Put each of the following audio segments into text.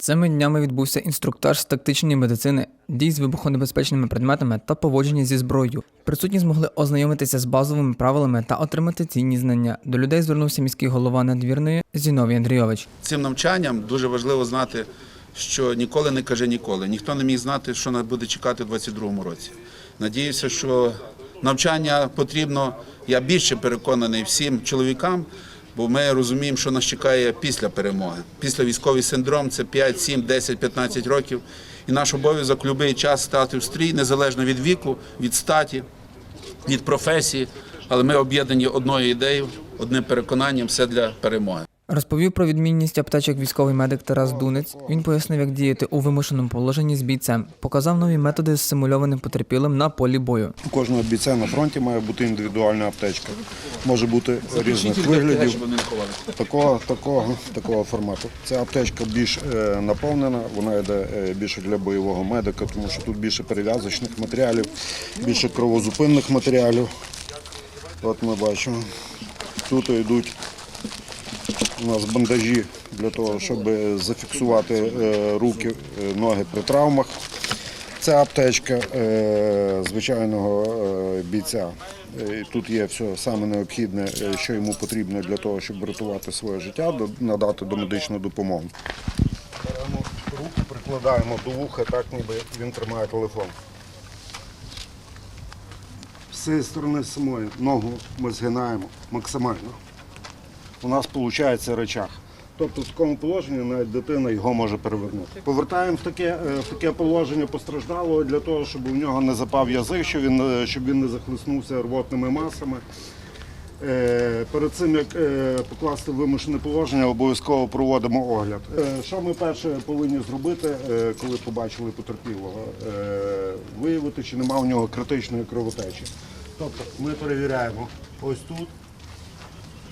Цими днями відбувся інструктаж з тактичної медицини, дій з вибухонебезпечними предметами та поводження зі зброєю. Присутні змогли ознайомитися з базовими правилами та отримати цінні знання. До людей звернувся міський голова надвірної Зіновій Андрійович. Цим навчанням дуже важливо знати, що ніколи не каже ніколи. Ніхто не міг знати, що нас буде чекати у 2022 році. Надіюся, що навчання потрібно. Я більше переконаний всім чоловікам, бо ми розуміємо, що нас чекає після перемоги. Після військовий синдром це 5, 7, 10, 15 років. І наш обов'язок будь-який час стати в стрій, незалежно від віку, від статі, від професії. Але ми об'єднані одною ідеєю, одним переконанням все для перемоги. Розповів про відмінність аптечок військовий медик Тарас Дунець. Він пояснив, як діяти у вимушеному положенні з бійцем. Показав нові методи з симульованим потерпілим на полі бою. У кожного бійця на фронті має бути індивідуальна аптечка. Може бути різних виглядів, такого, такого, такого формату. Ця аптечка більш е, наповнена, вона йде е, більше для бойового медика, тому що тут більше перев'язочних матеріалів, більше кровозупинних матеріалів. От ми бачимо. Тут йдуть у нас бандажі для того, щоб зафіксувати е, руки, е, ноги при травмах. Це аптечка е, звичайного бійця. Тут є все саме необхідне, що йому потрібно для того, щоб врятувати своє життя, надати домедичну допомогу. Беремо руку, прикладаємо до вуха, так ніби він тримає телефон. З цієї сторони самої ногу ми згинаємо максимально. У нас виходить речах. Тобто в такому положенні навіть дитина його може перевернути. Повертаємо в таке, е, в таке положення постраждалого для того, щоб у нього не запав язик, щоб він, е, щоб він не захлиснувся рвотними масами. Е, Перед цим як покласти вимушене положення, обов'язково проводимо огляд. Що ми перше повинні зробити, коли побачили потерпілого? Виявити, чи немає у нього критичної кровотечі. Тобто ми перевіряємо ось тут,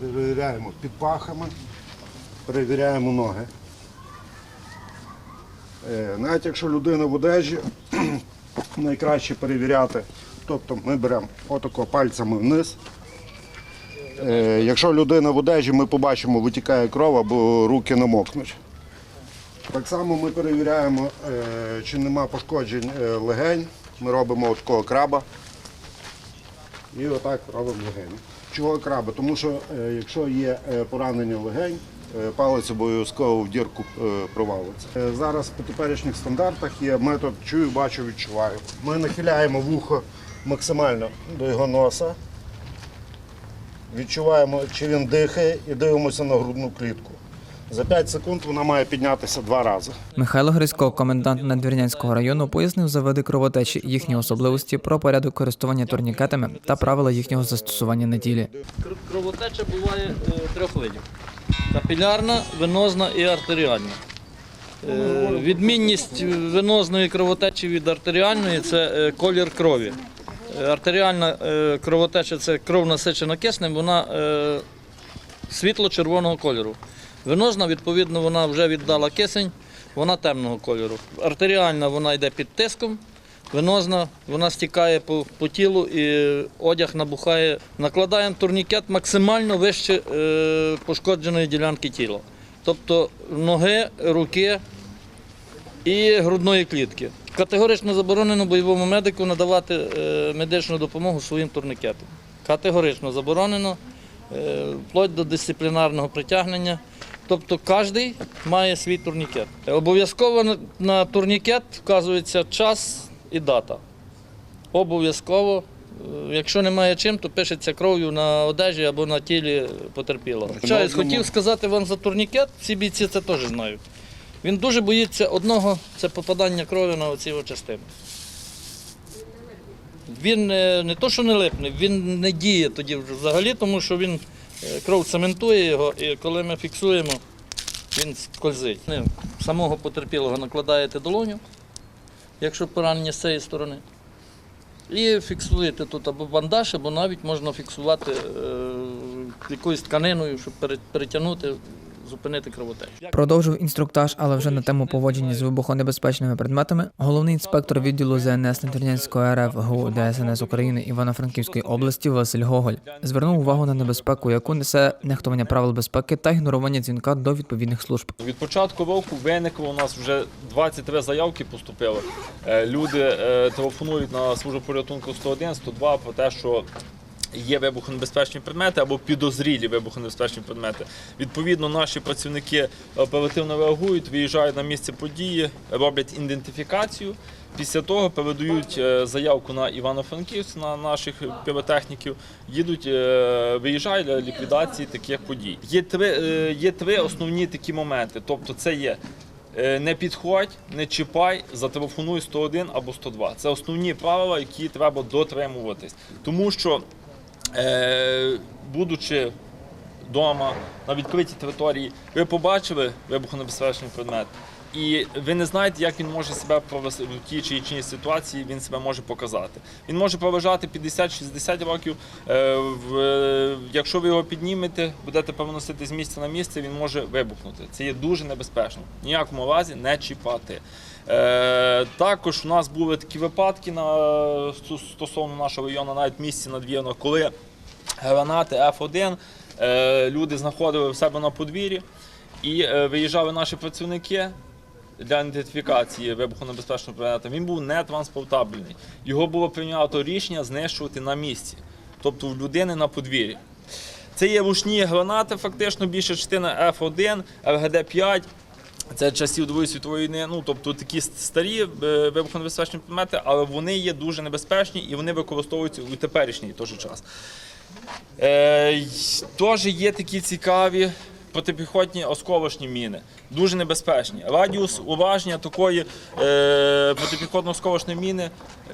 перевіряємо під пахами, перевіряємо ноги. Е, Навіть якщо людина в одежі, найкраще перевіряти. Тобто ми беремо отако пальцями вниз. Е, Якщо людина в одежі, ми побачимо, витікає кров або руки намокнуть. Так само ми перевіряємо, е, чи нема пошкоджень легень. Ми робимо такого краба. І отак робимо легені. Чого краба? Тому що е, якщо є е, поранення легень, е, палець обов'язково в дірку провалиться. Зараз по теперішніх стандартах є метод чую, бачу, відчуваю. Ми нахиляємо вухо максимально до його носа, відчуваємо, чи він дихає, і дивимося на грудну клітку. За 5 секунд вона має піднятися два рази. Михайло Грисько, комендант Надвірнянського району, пояснив за види кровотечі, їхні особливості, про порядок користування турнікетами та правила їхнього застосування на тілі. Кровотеча буває е, трьох видів: капілярна, венозна і артеріальна. Е, відмінність венозної кровотечі від артеріальної це е, колір крові. Артеріальна кровотеча це кров насичена киснем, вона світло-червоного кольору. Венозна, відповідно, вона вже віддала кисень, вона темного кольору. Артеріальна вона йде під тиском, венозна вона стікає по, по тілу і одяг набухає. Накладаємо турнікет максимально вище е, пошкодженої ділянки тіла. Тобто ноги, руки і грудної клітки. Категорично заборонено бойовому медику надавати е, медичну допомогу своїм турнікетам. Категорично заборонено, е, вплоть до дисциплінарного притягнення. Тобто кожен має свій турнікет. Обов'язково на- турнікет вказується час і дата. Обов'язково. Е, Якщо немає чим, то пишеться кров'ю на одежі або на тілі потерпілого. Чаюсь, хотів сказати вам за турнікет, всі бійці це теж знають. Він дуже боїться одного це попадання крові на оці частини. Він е, не то, що не липне, він не діє тоді взагалі, тому що він кров цементує його, і коли ми фіксуємо, він скользить. Самого потерпілого накладаєте долоню, якщо поранення з цієї сторони. І фіксуєте тут або бандаж, або навіть можна фіксувати е, якоюсь тканиною, щоб перетягнути зупинити кровотечу. Продовжив інструктаж, але вже на тему поводження з вибухонебезпечними предметами. Головний інспектор відділу ЗНС Надвірнянської РФ ГУ ДСНС України Івано-Франківської області Василь Гоголь звернув увагу на небезпеку, яку несе нехтування правил безпеки та ігнорування дзвінка до відповідних служб. Від початку року виникло у нас вже 23 заявки поступило. Е, Люди е, телефонують на службу порятунку 101, 102 про те, що є вибухонебезпечні предмети або підозрілі вибухонебезпечні предмети. Відповідно, наші працівники оперативно реагують, виїжджають на місце події, роблять ідентифікацію. Після того передають е, заявку на Івано-Франківськ на наших піротехніків, їдуть, е, виїжджають для ліквідації таких подій. Є три, е, є три основні такі моменти. Тобто, це є не підходь, не чіпай, зателефонуй 101 або 102. Це основні правила, які треба дотримуватись. Тому що, будучи вдома на відкритій території, ви побачили вибухонебезпечний предмет. І ви не знаєте, як він може себе провести в тій чи іншій ситуації, він себе може показати. Він може проважати 50-60 років. Е, Якщо ви його піднімете, будете переносити з місця на місце, він може вибухнути. Це є дуже небезпечно. Ніякому разі не чіпати. Е, також у нас були такі випадки на стосовно нашого району, навіть в місті надвірно, коли гранати F1 е, люди знаходили в себе на подвір'ї і виїжджали наші працівники для ідентифікації вибухонебезпечного предмета. Він був не транспортабельний. Його було прийнято рішення знищувати на місці, тобто в людини на подвір'ї. Це є ручні гранати, фактично більша частина F1, РГД-5. Це часів Другої світової війни, ну тобто такі старі е, вибухонебезпечні предмети, але вони є дуже небезпечні і вони використовуються у теперішній теж час. Е, Теж є такі цікаві протипіхотні осколочні міни, дуже небезпечні. Радіус ураження такої е, протипіхотно-осколочної міни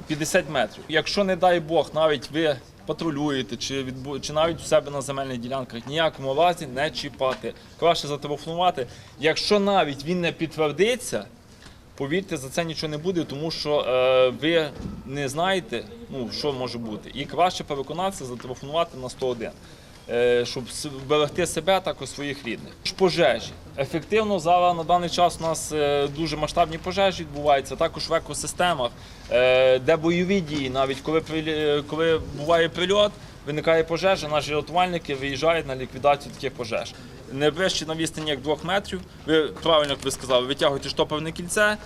50 метрів. Якщо, не дай Бог, навіть ви патрулюєте чи, відбу... чи навіть у себе на земельних ділянках, ніякому разі не чіпати. Краще зателефонувати. Якщо навіть він не підтвердиться, Повірте, за це нічого не буде, тому що е, ви не знаєте, ну, що може бути. І краще переконатися, зателефонувати на 101, е, щоб с- вберегти себе також своїх рідних. Пожежі. Ефективно зараз на даний час у нас е, дуже масштабні пожежі відбуваються, також в екосистемах, е, де бойові дії, навіть коли, коли буває прильот, виникає пожежа, наші рятувальники виїжджають на ліквідацію таких пожеж. Не вище на відстані як двох метрів. Ви правильно як ви сказали, витягуєте штопорне кільце,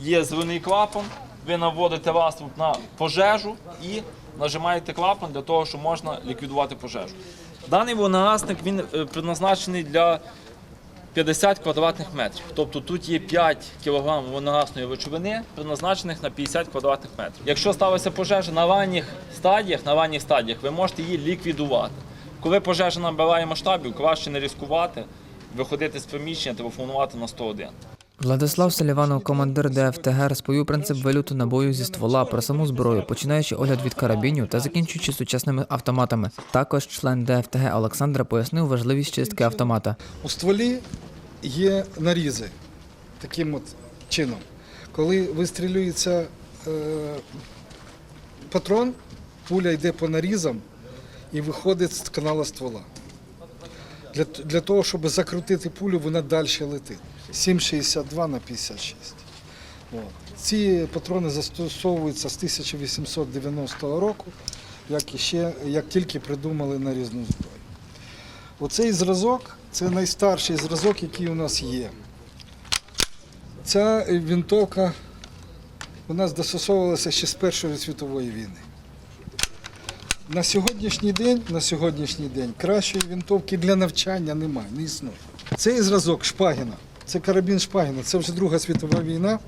є зелений клапан, ви наводите розтруп на пожежу і нажимаєте клапан для того, щоб можна ліквідувати пожежу. Даний вогнегасник він е, предназначений для 50 квадратних метрів. Тобто тут є 5 кг вогнегасної речовини, предназначених на 50 квадратних метрів. Якщо сталася пожежа на ранніх стадіях, на ранніх стадіях, ви можете її ліквідувати. Коли пожежа набирає масштабів, краще не ризикувати, виходити з приміщення, телефонувати на 101. Владислав Селіванов, командир ДФТГ, розповів принцип вилюту набою зі ствола про саму зброю, починаючи огляд від карабінів та закінчуючи сучасними автоматами. Також член ДФТГ Олександра пояснив важливість чистки автомата. У стволі є нарізи таким от чином. Коли вистрілюється е, патрон, пуля йде по нарізам і виходить з канала ствола. Для, для того, щоб закрутити пулю, вона далі летить. 7,62 на 56. От. Ці патрони застосовуються з 1890 року, як, і ще, як тільки придумали нарізну зброю. Оцей зразок це найстарший зразок, який у нас є. Ця винтовка у нас застосовувалася ще з Першої світової війни. На сьогоднішній день, на сьогоднішній день кращої винтовки для навчання немає, не існує. Цей зразок Шпагіна, це карабін Шпагіна, це вже Друга світова війна.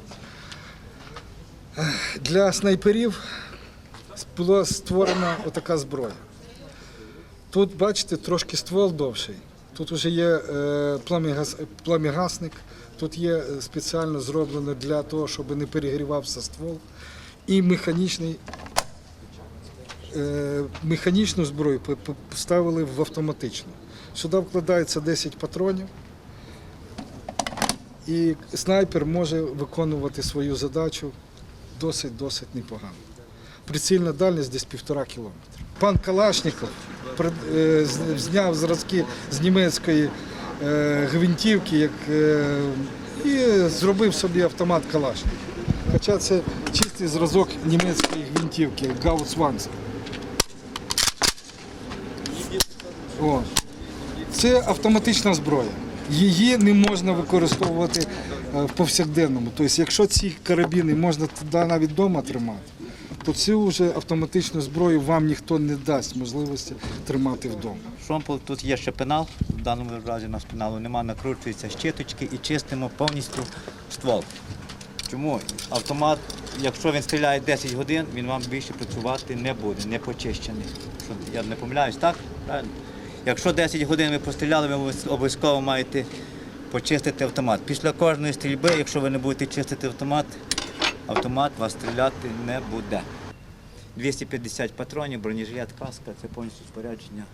Для снайперів була створена отака зброя. Тут, бачите, трошки ствол довший. Тут вже є е, пламігасник, тут є е, спеціально зроблено для того, щоб не перегрівався ствол. І механічний, е, механічну зброю поставили в автоматичну. Сюди вкладається 10 патронів, і снайпер може виконувати свою задачу досить-досить непогано. Прицільна дальність десь півтора кілометра. Пан Калашніков е, зняв зразки з німецької е, гвинтівки, як, е, і зробив собі автомат Калаш. Хоча це чистий зразок німецької гвинтівки Гаусванс. Це автоматична зброя. Її не можна використовувати е, в повсякденному. Тобто, якщо ці карабіни можна туди навіть вдома тримати, то цю вже автоматичну зброю вам ніхто не дасть можливості тримати вдома. Шомпол тут є ще пенал, в даному разі у нас пеналу немає, накручуються щиточки і чистимо повністю ствол. Чому автомат, якщо він стріляє 10 годин, він вам більше працювати не буде, не почищений. Я не помиляюсь, так? Правильно? Якщо 10 годин ви постріляли, ви обов'язково маєте почистити автомат. Після кожної стрільби, якщо ви не будете чистити автомат, автомат вас стріляти не буде. 250 патронів, бронежилет, каска це повністю спорядження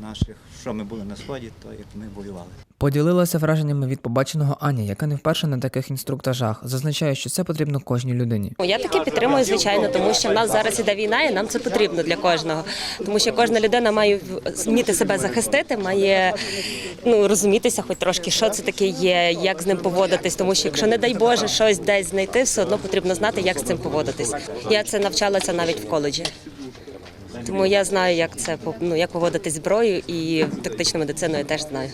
наших, що ми були на сході, то як ми воювали. Поділилася враженнями від побаченого Аня, яка не вперше на таких інструктажах, зазначає, що це потрібно кожній людині. Я таки підтримую, звичайно, тому що в нас зараз іде війна, і нам це потрібно для кожного. Тому що кожна людина має вміти себе захистити, має ну розумітися, хоч трошки, що це таке є, як з ним поводитись. Тому що якщо не дай Боже щось десь знайти, все одно потрібно знати, як з цим поводитись. Я це навчалася навіть в коледжі. Тому я знаю, як це ну, як поводити зброю, і тактичну медицину я теж знаю.